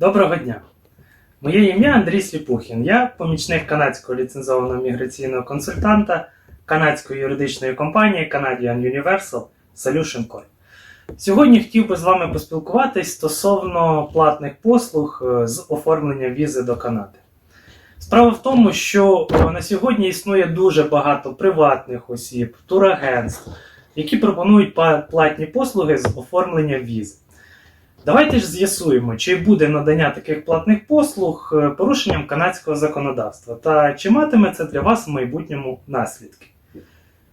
Доброго дня! Моє ім'я Андрій Сліпухін. Я помічник канадського ліцензованого міграційного консультанта канадської юридичної компанії Canadian Universal Solution Corp. Сьогодні хотів би з вами поспілкуватись стосовно платних послуг е, з оформлення візи до Канади. Справа в тому, що е, на сьогодні існує дуже багато приватних осіб, турагентств, які пропонують платні послуги з оформлення візи. Давайте ж з'ясуємо, чи буде надання таких платних послуг е, порушенням канадського законодавства та чи матиме це для вас в майбутньому наслідки.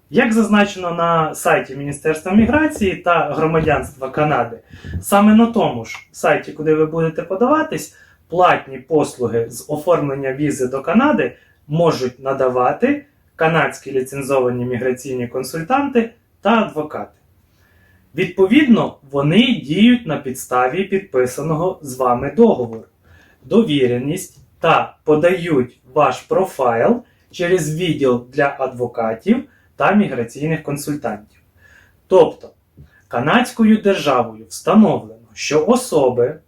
Як зазначено на сайті Міністерства міграції та громадянства Канади, саме на тому ж сайті, куди ви будете подаватись, платні послуги з оформлення візи до Канади можуть надавати канадські ліцензовані міграційні консультанти та адвокати. Відповідно, вони діють на підставі підписаного з вами договору, довіреність та подають ваш профайл через відділ для адвокатів та міграційних консультантів. Тобто, канадською державою встановлено, що особи,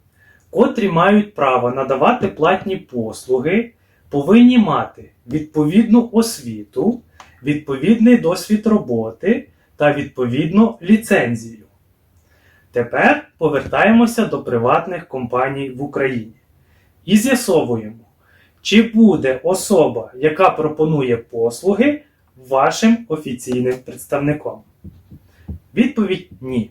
котрі мають право надавати платні послуги, повинні мати відповідну освіту, відповідний досвід роботи та відповідно ліцензію. Тепер повертаємося до приватних компаній в Україні і з'ясовуємо, чи буде особа, яка пропонує послуги, вашим офіційним представником. Відповідь ні.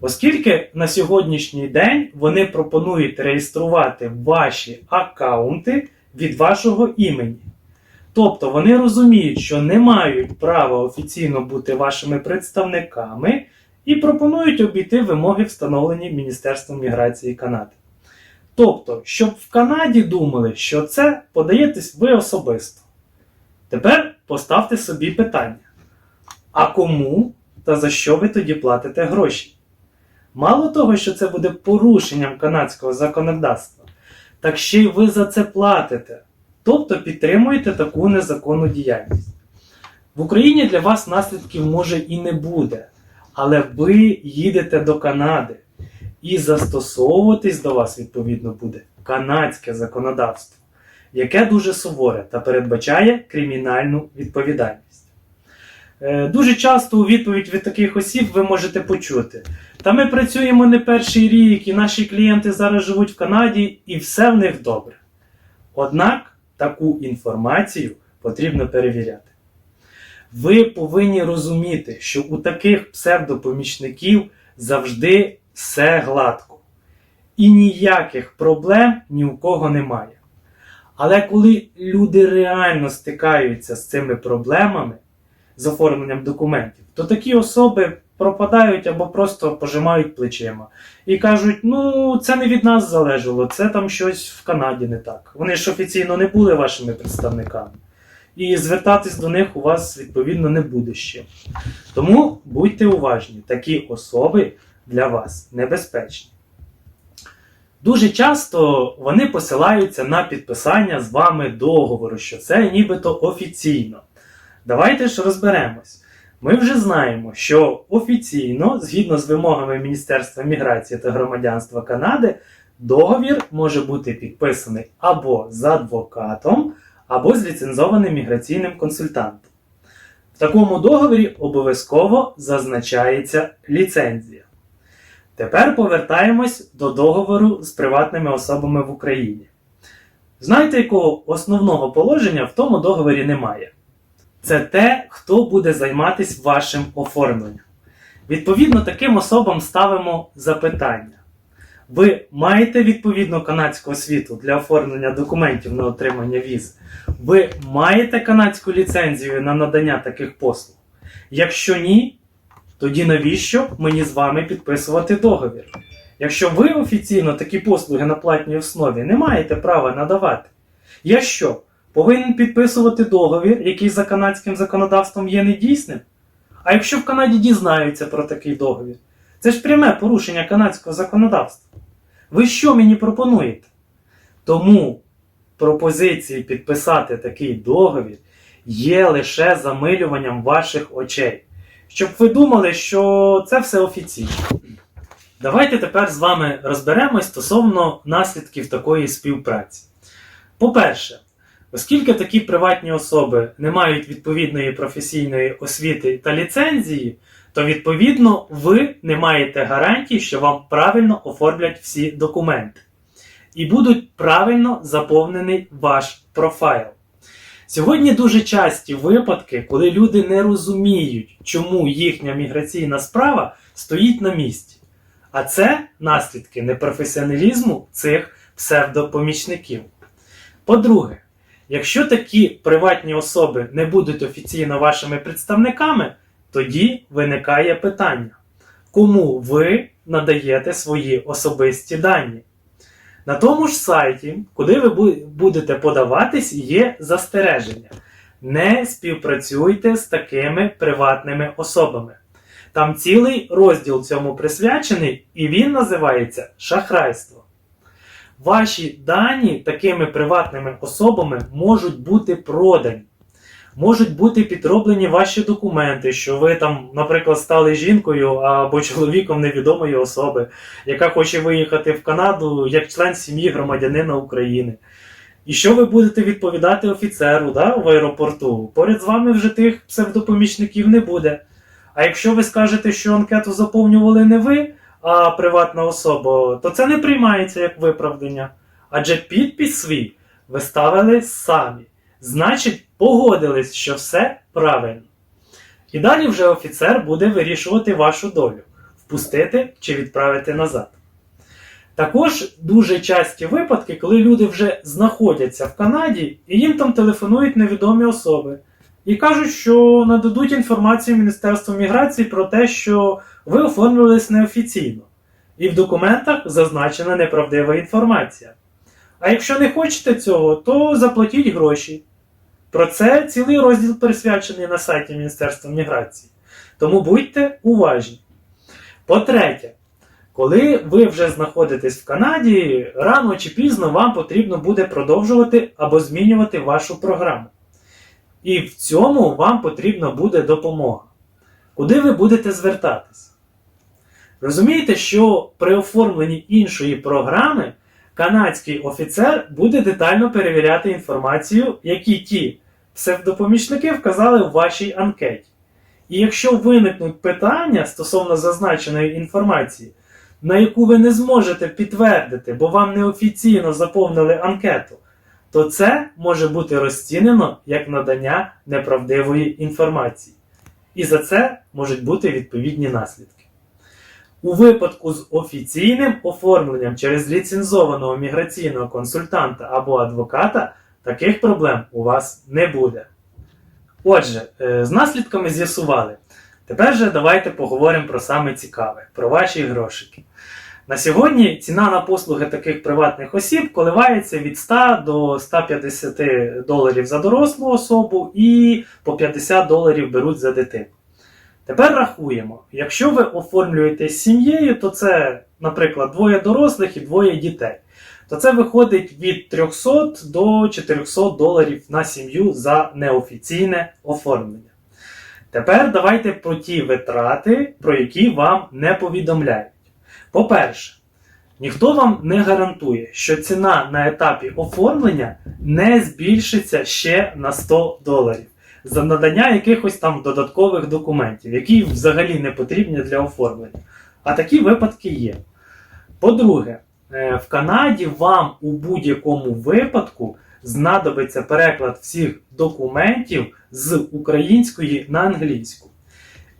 Оскільки на сьогоднішній день вони пропонують реєструвати ваші аккаунти від вашого імені. Тобто вони розуміють, що не мають права офіційно бути вашими представниками і пропонують обійти вимоги, встановлені Міністерством міграції Канади. Тобто, щоб в Канаді думали, що це подаєтесь ви особисто. Тепер поставте собі питання: а кому та за що ви тоді платите гроші? Мало того, що це буде порушенням канадського законодавства, так ще й ви за це платите. Тобто підтримуєте таку незаконну діяльність. В Україні для вас наслідків може і не буде, але ви їдете до Канади і застосовуватись до вас відповідно буде канадське законодавство, яке дуже суворе та передбачає кримінальну відповідальність. Е, Дуже часто у відповідь від таких осіб ви можете почути: та ми працюємо не перший рік, і наші клієнти зараз живуть в Канаді, і все в них добре. Однак таку інформацію потрібно перевіряти. Ви повинні розуміти, що у таких псевдопомічників завжди все гладко. І ніяких проблем ні у кого немає. Але коли люди реально стикаються з цими проблемами з оформленням документів, то такі особи пропадають або просто пожимають плечима і кажуть: ну, це не від нас залежало, це там щось в Канаді не так. Вони ж офіційно не були вашими представниками. І звертатись до них у вас відповідно не буде ще. Тому будьте уважні, такі особи для вас небезпечні. Дуже часто вони посилаються на підписання з вами договору, що це нібито офіційно. Давайте ж розберемось. Ми вже знаємо, що офіційно, згідно з вимогами Міністерства міграції та громадянства Канади, договір може бути підписаний або з адвокатом, або з ліцензованим міграційним консультантом. В такому договорі обов'язково зазначається ліцензія. Тепер повертаємось до договору з приватними особами в Україні. Знаєте, якого основного положення в тому договорі немає? Це те, хто буде займатися вашим оформленням. Відповідно, таким особам ставимо запитання. Ви маєте відповідну канадську освіту для оформлення документів на отримання віз? Ви маєте канадську ліцензію на надання таких послуг? Якщо ні, тоді навіщо мені з вами підписувати договір? Якщо ви офіційно такі послуги на платній основі не маєте права надавати, я що, повинен підписувати договір, який за канадським законодавством є недійсним? А якщо в Канаді дізнаються про такий договір, це ж пряме порушення канадського законодавства. Ви що мені пропонуєте? Тому пропозиції підписати такий договір є лише замилюванням ваших очей. Щоб ви думали, що це все офіційно. Давайте тепер з вами розберемось стосовно наслідків такої співпраці. По-перше, оскільки такі приватні особи не мають відповідної професійної освіти та ліцензії, то відповідно ви не маєте гарантій, що вам правильно оформлять всі документи і будуть правильно заповнений ваш профайл. Сьогодні дуже часті випадки, коли люди не розуміють, чому їхня міграційна справа стоїть на місці. А це наслідки непрофесіоналізму цих псевдопомічників. По-друге, якщо такі приватні особи не будуть офіційно вашими представниками, тоді виникає питання, кому ви надаєте свої особисті дані. На тому ж сайті, куди ви будете подаватись, є застереження. Не співпрацюйте з такими приватними особами. Там цілий розділ цьому присвячений, і він називається шахрайство. Ваші дані такими приватними особами можуть бути продані. Можуть бути підроблені ваші документи, що ви там, наприклад, стали жінкою або чоловіком невідомої особи, яка хоче виїхати в Канаду як член сім'ї громадянина України. І що ви будете відповідати офіцеру да, в аеропорту? Поряд з вами вже тих псевдопомічників не буде. А якщо ви скажете, що анкету заповнювали не ви, а приватна особа, то це не приймається як виправдання. Адже підпис свій ви ставили самі. Значить, погодились, що все правильно. І далі вже офіцер буде вирішувати вашу долю впустити чи відправити назад. Також дуже часті випадки, коли люди вже знаходяться в Канаді і їм там телефонують невідомі особи і кажуть, що нададуть інформацію Міністерству міграції про те, що ви оформлювались неофіційно, і в документах зазначена неправдива інформація. А якщо не хочете цього, то заплатіть гроші. Про це цілий розділ присвячений на сайті Міністерства міграції. Тому будьте уважні. По-третє, коли ви вже знаходитесь в Канаді, рано чи пізно вам потрібно буде продовжувати або змінювати вашу програму. І в цьому вам потрібна буде допомога. Куди ви будете звертатись? Розумієте, що при оформленні іншої програми канадський офіцер буде детально перевіряти інформацію, які ті псевдопомічники вказали в вашій анкеті. І якщо виникнуть питання стосовно зазначеної інформації, на яку ви не зможете підтвердити, бо вам неофіційно заповнили анкету, то це може бути розцінено як надання неправдивої інформації. І за це можуть бути відповідні наслідки. У випадку з офіційним оформленням через ліцензованого міграційного консультанта або адвоката таких проблем у вас не буде. Отже, е, з наслідками з'ясували. Тепер же давайте поговоримо про саме цікаве, про ваші грошики. На сьогодні ціна на послуги таких приватних осіб коливається від 100 до 150 доларів за дорослу особу і по 50 доларів беруть за дитину. Тепер рахуємо, якщо ви оформлюєте з сім'єю, то це, наприклад, двоє дорослих і двоє дітей. То це виходить від 300 до 400 доларів на сім'ю за неофіційне оформлення. Тепер давайте про ті витрати, про які вам не повідомляють. По-перше, ніхто вам не гарантує, що ціна на етапі оформлення не збільшиться ще на 100 доларів за надання якихось там додаткових документів, які взагалі не потрібні для оформлення. А такі випадки є. По-друге, е, в Канаді вам у будь-якому випадку знадобиться переклад всіх документів з української на англійську.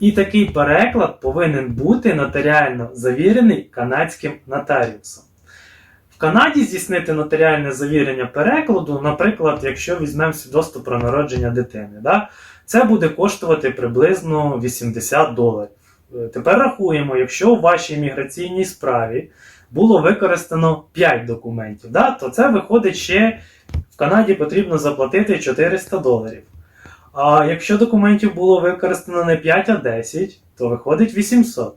І такий переклад повинен бути нотаріально завірений канадським нотаріусом. В Канаді здійснити нотаріальне завірення перекладу, наприклад, якщо візьмемо свідоцтво про народження дитини, да, це буде коштувати приблизно 80 доларів. Е, Тепер рахуємо, якщо у вашій імміграційній справі було використано 5 документів, да, то це виходить ще в Канаді потрібно заплатити 400 доларів. А якщо документів було використано не 5, а 10, то виходить 800.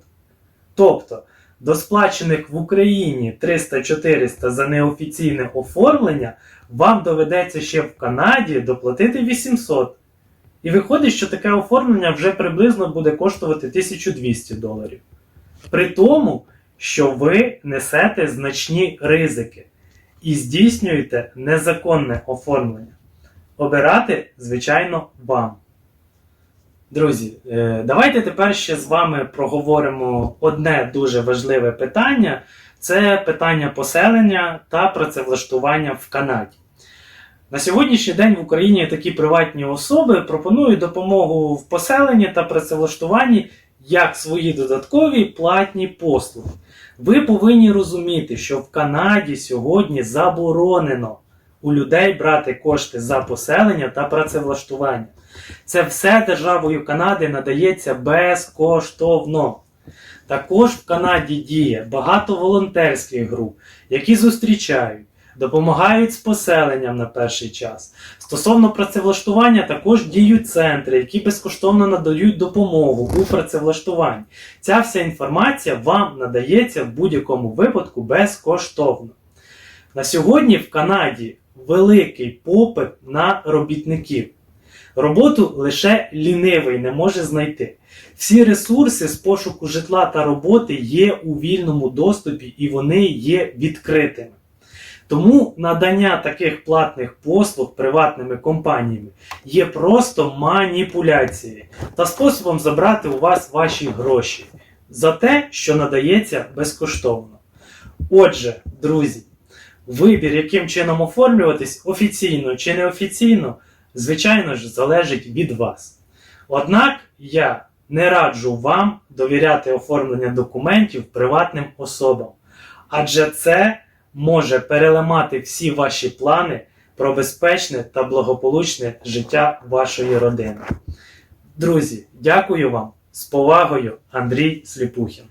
Тобто до сплачених в Україні 300-400 за неофіційне оформлення вам доведеться ще в Канаді доплатити 800. І виходить, що таке оформлення вже приблизно буде коштувати 1200 доларів. При тому, що ви несете значні ризики і здійснюєте незаконне оформлення. Обирати, звичайно, вам. Друзі, е, давайте тепер ще з вами проговоримо одне дуже важливе питання це питання поселення та працевлаштування в Канаді. На сьогоднішній день в Україні такі приватні особи пропонують допомогу в поселенні та працевлаштуванні як свої додаткові платні послуги. Ви повинні розуміти, що в Канаді сьогодні заборонено у людей брати кошти за поселення та працевлаштування. Це все державою Канади надається безкоштовно. Також в Канаді діє багато волонтерських груп, які зустрічають, допомагають з поселенням на перший час. Стосовно працевлаштування, також діють центри, які безкоштовно надають допомогу у працевлаштуванні. Ця вся інформація вам надається в будь-якому випадку безкоштовно. На сьогодні в Канаді великий попит на робітників. Роботу лише лінивий не може знайти. Всі ресурси з пошуку житла та роботи є у вільному доступі і вони є відкритими. Тому надання таких платних послуг приватними компаніями є просто маніпуляцією та способом забрати у вас ваші гроші за те, що надається безкоштовно. Отже, друзі, вибір, яким чином оформлюватись офіційно чи неофіційно, звичайно ж, залежить від вас. Однак я не раджу вам довіряти оформлення документів приватним особам, адже це може переламати всі ваші плани про безпечне та благополучне життя вашої родини. Друзі, дякую вам з повагою, Андрій Сліпухін.